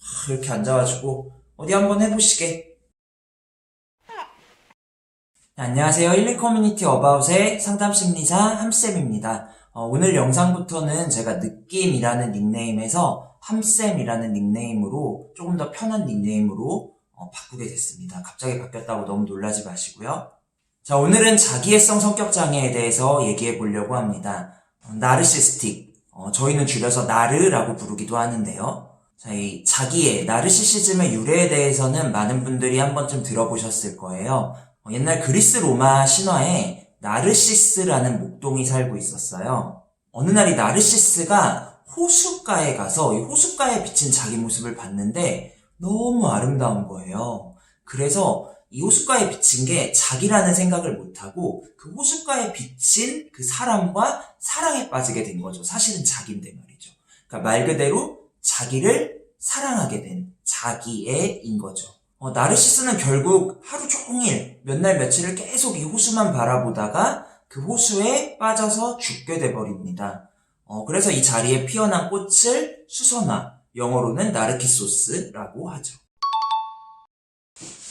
하, 이렇게 앉아가지고 어디 한번 해보시게. 네, 안녕하세요. 11 커뮤니티 어바웃의 상담심리사 함쌤입니다. 어, 오늘 영상부터는 제가 느낌이라는 닉네임에서 함쌤이라는 닉네임으로 조금 더 편한 닉네임으로 어, 바꾸게 됐습니다. 갑자기 바뀌었다고 너무 놀라지 마시고요. 자, 오늘은 자기애성 성격 장애에 대해서 얘기해 보려고 합니다. 어, 나르시스틱. 어, 저희는 줄여서 나르라고 부르기도 하는데요. 자, 이 자기애, 나르시시즘의 유래에 대해서는 많은 분들이 한 번쯤 들어보셨을 거예요. 어, 옛날 그리스 로마 신화에 나르시스라는 목동이 살고 있었어요. 어느 날이 나르시스가 호숫가에 가서 이 호숫가에 비친 자기 모습을 봤는데 너무 아름다운 거예요. 그래서 이 호숫가에 비친 게 자기라는 생각을 못하고 그 호숫가에 비친 그 사람과 사랑에 빠지게 된 거죠. 사실은 자기인데 말이죠. 그러니까 말 그대로 자기를 사랑하게 된 자기애인 거죠. 어, 나르시스는 결국 하루 종일 몇 날 며칠을 계속 이 호수만 바라보다가 그 호수에 빠져서 죽게 돼버립니다. 어, 그래서 이 자리에 피어난 꽃을 수선화, 영어로는 나르키소스라고 하죠.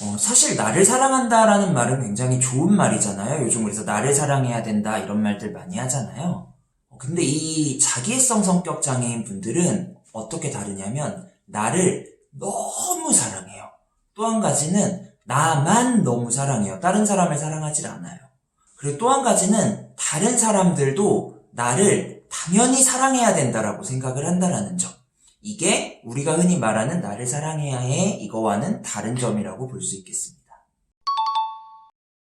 어, 사실 나를 사랑한다라는 말은 굉장히 좋은 말이잖아요. 요즘 그래서 나를 사랑해야 된다 이런 말들 많이 하잖아요. 어, 근데 이 자기애성 성격 장애인 분들은 어떻게 다르냐면 나를 너무 사랑해요. 또 한 가지는 나만 너무 사랑해요. 다른 사람을 사랑하지 않아요. 그리고 또 한 가지는 다른 사람들도 나를 당연히 사랑해야 된다라고 생각을 한다라는 점. 이게 우리가 흔히 말하는 나를 사랑해야 해 이거와는 다른 점이라고 볼 수 있겠습니다.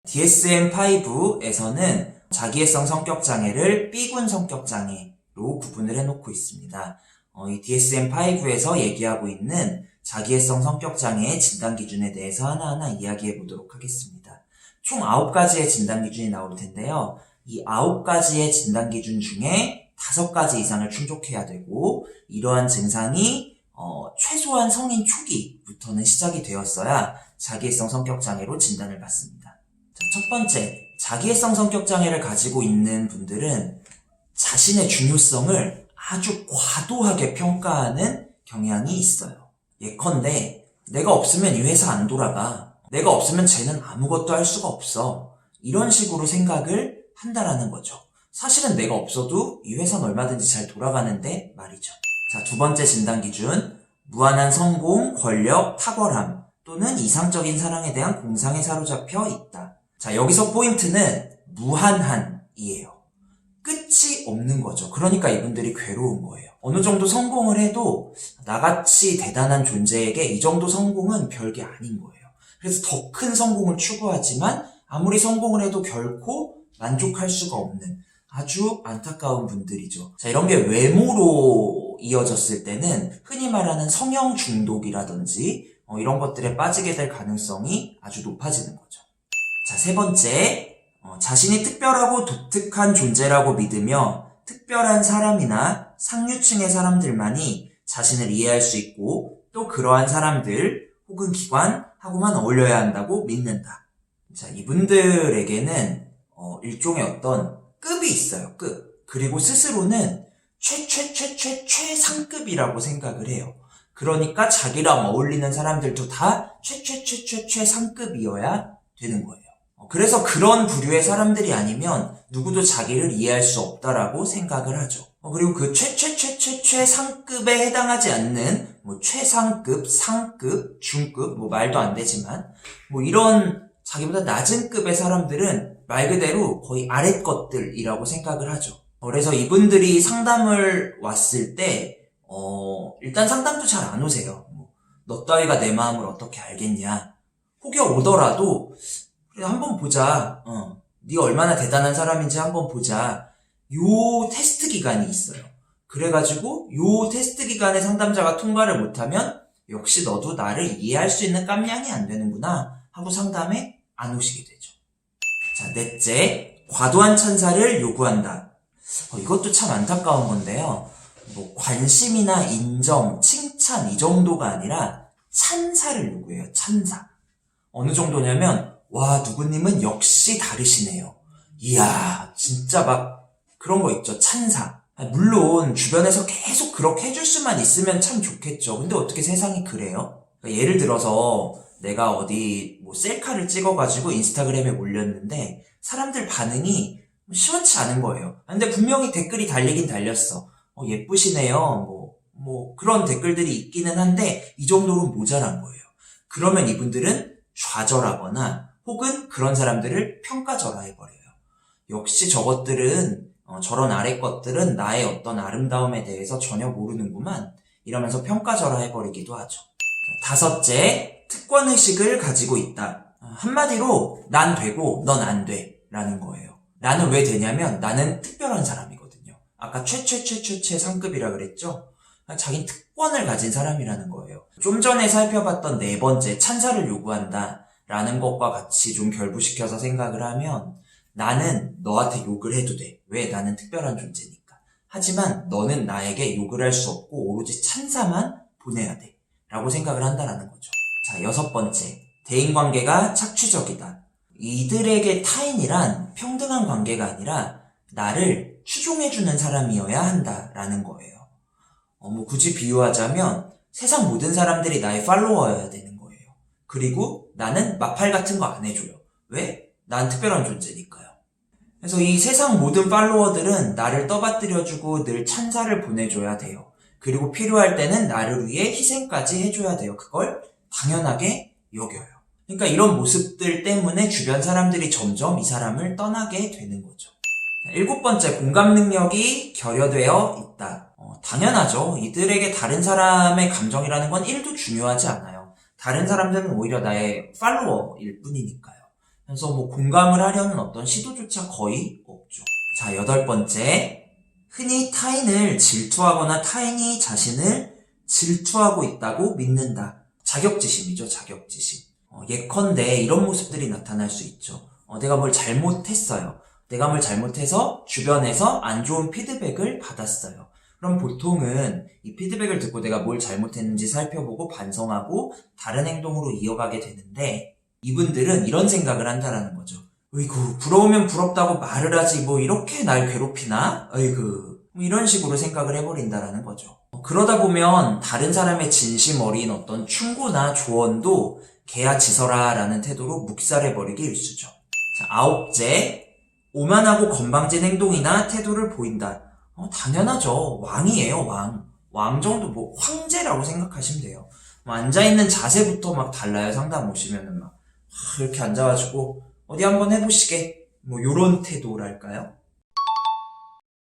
DSM-5에서는 자기애성 성격 장애를 B군 성격 장애로 구분을 해놓고 있습니다. 어, 이 DSM-5에서 얘기하고 있는 자기애성 성격 장애의 진단 기준에 대해서 하나하나 이야기해 보도록 하겠습니다. 총 9가지의 진단 기준이 나올 텐데요. 이 9가지의 진단 기준 중에 5가지 이상을 충족해야 되고 이러한 증상이 어, 최소한 성인 초기부터는 시작이 되었어야 자기애성 성격 장애로 진단을 받습니다. 자, 첫 번째, 자기애성 성격 장애를 가지고 있는 분들은 자신의 중요성을 아주 과도하게 평가하는 경향이 있어요. 예컨대 내가 없으면 이 회사 안 돌아가. 내가 없으면 쟤는 아무것도 할 수가 없어. 이런 식으로 생각을 한다라는 거죠. 사실은 내가 없어도 이 회사는 얼마든지 잘 돌아가는데 말이죠. 자, 두 번째 진단 기준. 무한한 성공, 권력, 탁월함 또는 이상적인 사랑에 대한 공상에 사로잡혀 있다. 자, 여기서 포인트는 무한한이에요. 끝이 없는 거죠. 그러니까 이분들이 괴로운 거예요. 어느 정도 성공을 해도 나같이 대단한 존재에게 이 정도 성공은 별게 아닌 거예요. 그래서 더 큰 성공을 추구하지만 아무리 성공을 해도 결코 만족할 수가 없는 아주 안타까운 분들이죠. 자, 이런 게 외모로 이어졌을 때는 흔히 말하는 성형 중독이라든지 어, 이런 것들에 빠지게 될 가능성이 아주 높아지는 거죠. 자, 세 번째, 어, 자신이 특별하고 독특한 존재라고 믿으며 특별한 사람이나 상류층의 사람들만이 자신을 이해할 수 있고 또 그러한 사람들 혹은 기관하고만 어울려야 한다고 믿는다. 자, 이분들에게는 어, 일종의 어떤 급이 있어요. 급. 그리고 스스로는 최최최최 최상급이라고 생각을 해요. 그러니까 자기랑 어울리는 사람들도 다 최최최최 최상급이어야 되는 거예요. 어, 그래서 그런 부류의 사람들이 아니면 누구도 자기를 이해할 수 없다라고 생각을 하죠. 어, 그리고 그 최최최최 최 상급에 해당하지 않는 뭐 최상급, 상급, 중급 뭐 말도 안 되지만 뭐 이런 자기보다 낮은 급의 사람들은 말 그대로 거의 아랫 것들이라고 생각을 하죠. 어, 그래서 이분들이 상담을 왔을 때 어, 일단 상담도 잘 안 오세요. 뭐, 너 따위가 내 마음을 어떻게 알겠냐. 혹여 오더라도 그래 한번 보자. 어. 네가 얼마나 대단한 사람인지 한번 보자. 요 테스트 기간이 있어요. 그래가지고 요 테스트 기간에 상담자가 통과를 못하면 역시 너도 나를 이해할 수 있는 깜냥이 안 되는구나 하고 상담에 안 오시게 되죠. 자, 넷째, 과도한 찬사를 요구한다. 어, 이것도 참 안타까운 건데요. 뭐 관심이나 인정, 칭찬 이 정도가 아니라 찬사를 요구해요. 찬사. 어느 정도냐면 와 누구님은 역시 다르시네요. 이야 진짜 막 그런 거 있죠 찬사. 아, 물론 주변에서 계속 그렇게 해줄 수만 있으면 참 좋겠죠. 근데 어떻게 세상이 그래요? 그러니까 예를 들어서 내가 어디 뭐 셀카를 찍어가지고 인스타그램에 올렸는데 사람들 반응이 시원치 않은 거예요. 아, 근데 분명히 댓글이 달리긴 달렸어. 어, 예쁘시네요. 뭐, 뭐 그런 댓글들이 있기는 한데 이 정도로 모자란 거예요. 그러면 이분들은 좌절하거나 혹은 그런 사람들을 평가절하해버려요. 역시 저것들은 어, 저런 아래 것들은 나의 어떤 아름다움에 대해서 전혀 모르는구만 이러면서 평가절하해버리기도 하죠. 자, 다섯째, 특권의식을 가지고 있다. 어, 한마디로 난 되고 넌 안 돼 라는 거예요. 나는 왜 되냐면 나는 특별한 사람이거든요. 아까 최최최최최 상급이라 그랬죠? 자긴 특권을 가진 사람이라는 거예요. 좀 전에 살펴봤던 네 번째 찬사를 요구한다 라는 것과 같이 좀 결부시켜서 생각을 하면 나는 너한테 욕을 해도 돼. 왜? 나는 특별한 존재니까. 하지만 너는 나에게 욕을 할 수 없고 오로지 찬사만 보내야 돼. 라고 생각을 한다라는 거죠. 자, 여섯 번째. 대인관계가 착취적이다. 이들에게 타인이란 평등한 관계가 아니라 나를 추종해주는 사람이어야 한다라는 거예요. 어, 뭐 굳이 비유하자면 세상 모든 사람들이 나의 팔로워여야 되는 거예요. 그리고 나는 마팔 같은 거 안 해줘요. 왜? 난 특별한 존재니까요. 그래서 이 세상 모든 팔로워들은 나를 떠받들여주고 늘 찬사를 보내줘야 돼요. 그리고 필요할 때는 나를 위해 희생까지 해줘야 돼요. 그걸 당연하게 여겨요. 그러니까 이런 모습들 때문에 주변 사람들이 점점 이 사람을 떠나게 되는 거죠. 자, 일곱 번째, 공감 능력이 결여되어 있다. 어, 당연하죠. 이들에게 다른 사람의 감정이라는 건 1도 중요하지 않아요. 다른 사람들은 오히려 나의 팔로워일 뿐이니까요. 그래서 뭐 공감을 하려는 어떤 시도조차 거의 없죠. 자, 여덟 번째. 흔히 타인을 질투하거나 타인이 자신을 질투하고 있다고 믿는다. 자격지심이죠, 자격지심. 어, 예컨대 이런 모습들이 나타날 수 있죠. 어, 내가 뭘 잘못했어요. 내가 뭘 잘못해서 주변에서 안 좋은 피드백을 받았어요. 그럼 보통은 이 피드백을 듣고 내가 뭘 잘못했는지 살펴보고 반성하고 다른 행동으로 이어가게 되는데 이분들은 이런 생각을 한다라는 거죠. 어이구, 부러우면 부럽다고 말을 하지, 뭐, 이렇게 날 괴롭히나? 어이구. 뭐 이런 식으로 생각을 해버린다라는 거죠. 어, 그러다 보면 다른 사람의 진심 어린 어떤 충고나 조언도 개야 지서라 라는 태도로 묵살해버리기 일쑤죠. 자, 아홉째, 오만하고 건방진 행동이나 태도를 보인다. 어, 당연하죠. 왕이에요, 왕. 왕 정도 뭐 황제라고 생각하시면 돼요. 뭐 앉아있는 자세부터 막 달라요. 상담 오시면은 막. 하, 이렇게 앉아가지고 어디 한번 해보시게 뭐 요런 태도랄까요?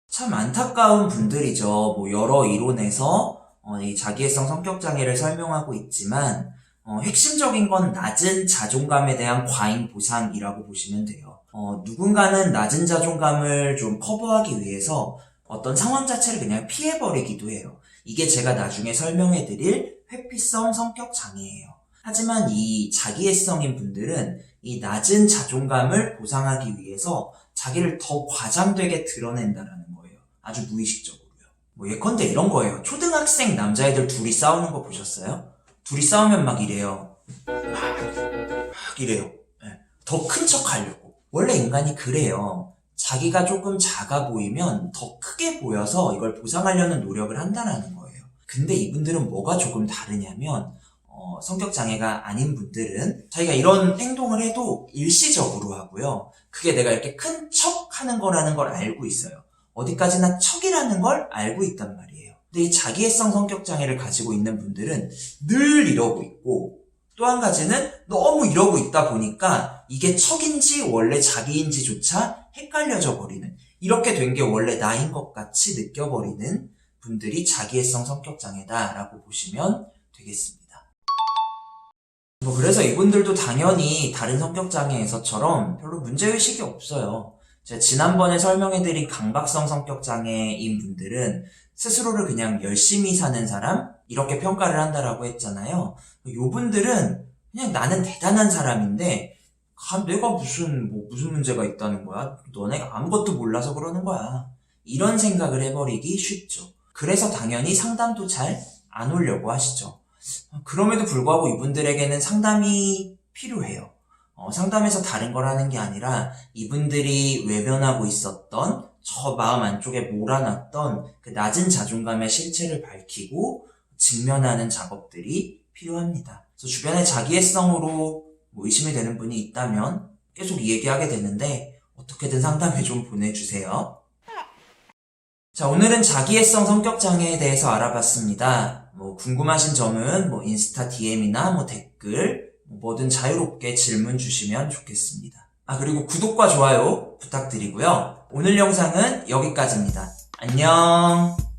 참 안타까운 분들이죠. 뭐 여러 이론에서 어, 이 자기애성 성격 장애를 설명하고 있지만 어, 핵심적인 건 낮은 자존감에 대한 과잉 보상이라고 보시면 돼요. 어, 누군가는 낮은 자존감을 좀 커버하기 위해서 어떤 상황 자체를 그냥 피해버리기도 해요. 이게 제가 나중에 설명해 드릴 회피성 성격 장애예요. 하지만 이 자기애성인 분들은 이 낮은 자존감을 보상하기 위해서 자기를 더 과장되게 드러낸다라는 거예요. 아주 무의식적으로요. 뭐 예컨대 이런 거예요. 초등학생 남자애들 둘이 싸우는 거 보셨어요? 둘이 싸우면 막 이래요. 막, 막 이래요. 더 큰 척 하려고. 원래 인간이 그래요. 자기가 조금 작아 보이면 더 크게 보여서 이걸 보상하려는 노력을 한다는 거예요. 근데 이분들은 뭐가 조금 다르냐면 어, 성격 장애가 아닌 분들은 자기가 이런 행동을 해도 일시적으로 하고요. 그게 내가 이렇게 큰 척 하는 거라는 걸 알고 있어요. 어디까지나 척이라는 걸 알고 있단 말이에요. 근데 이 자기애성 성격 장애를 가지고 있는 분들은 늘 이러고 있고 또 한 가지는 너무 이러고 있다 보니까 이게 척인지 원래 자기인지조차 헷갈려져 버리는 이렇게 된 게 원래 나인 것 같이 느껴버리는 분들이 자기애성 성격 장애다라고 보시면 되겠습니다. 뭐 그래서 이분들도 당연히 다른 성격 장애에서처럼 별로 문제의식이 없어요. 제가 지난번에 설명해드린 강박성 성격 장애인 분들은 스스로를 그냥 열심히 사는 사람 이렇게 평가를 한다라고 했잖아요. 요 분들은 그냥 나는 대단한 사람인데 가- 내가 무슨 뭐 무슨 문제가 있다는 거야? 너네가 아무것도 몰라서 그러는 거야. 이런 생각을 해버리기 쉽죠. 그래서 당연히 상담도 잘 안 오려고 하시죠. 그럼에도 불구하고 이분들에게는 상담이 필요해요. 어, 상담에서 다른 걸 하는 게 아니라 이분들이 외면하고 있었던 저 마음 안쪽에 몰아놨던 그 낮은 자존감의 실체를 밝히고 직면하는 작업들이 필요합니다. 그래서 주변에 자기애성으로 뭐 의심이 되는 분이 있다면 계속 이 얘기하게 되는데 어떻게든 상담해 좀 보내주세요. 자, 오늘은 자기애성 성격 장애에 대해서 알아봤습니다. 뭐 궁금하신 점은 뭐 인스타 DM이나 뭐 댓글 뭐 뭐든 자유롭게 질문 주시면 좋겠습니다. 아, 그리고 구독과 좋아요 부탁드리고요. 오늘 영상은 여기까지입니다. 안녕!